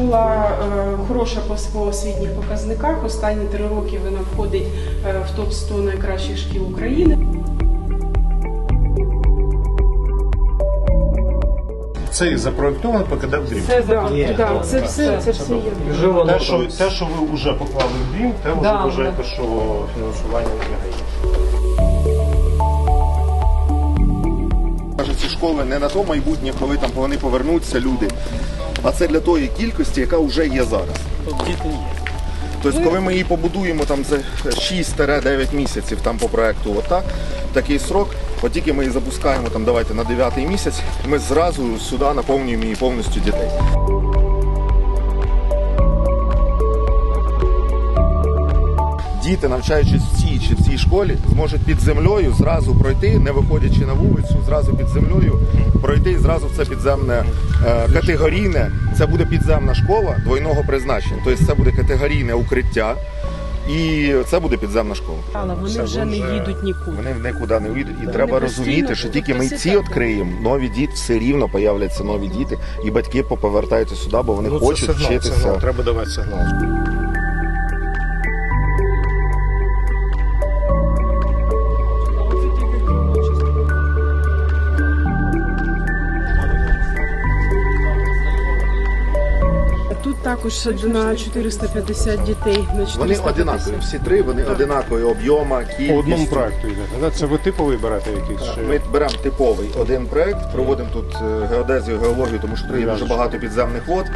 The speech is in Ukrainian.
Школа е, хороша по, освітніх показниках. Останні три роки вона входить е, в топ 100 найкращих шкіл України. Це і запроєктовано покидав дрім. Це, да, да, це все, це все є. Те, що, те, що ви вже поклали в дрім, те вже Да, вважаєте, що фінансування виграє. Каже, ці школи не на то майбутнє, коли там вони повернуться люди, а це для тої кількості, яка вже є зараз. Тобто, коли ми її побудуємо там за 6-9 місяців там по проекту, отак, такий срок, от тільки ми її запускаємо там, давайте на 9 місяць, ми зразу сюди наповнюємо її повністю дітей. Діти, навчаючись в цій чи в цій школі, зможуть під землею зразу пройти, не виходячи на вулицю, зразу під землею пройти і зразу в це підземне е, категорійне. Це буде підземна школа двойного призначення. Тобто це буде категорійне укриття, і це буде підземна школа. Але вони Це вже не їдуть нікуди. Вони нікуди не уйдуть. І Вони треба розуміти, що тільки ми ці відкриємо, нові діти все рівно появляться нові діти, і батьки поповертаються сюди, бо вони Ну, це хочуть сигнал, вчитися. сигнал, треба давати сигнал. Також на 450 дітей. На 450. Вони одинакові, всі три, вони одинакові об'єма, кількість. По одному проекту йде. Да? Це ви типовий берете якийсь? Чи... Ми беремо типовий один проект, проводимо тут е, геодезію, геологію, тому що три дуже багато підземних вод.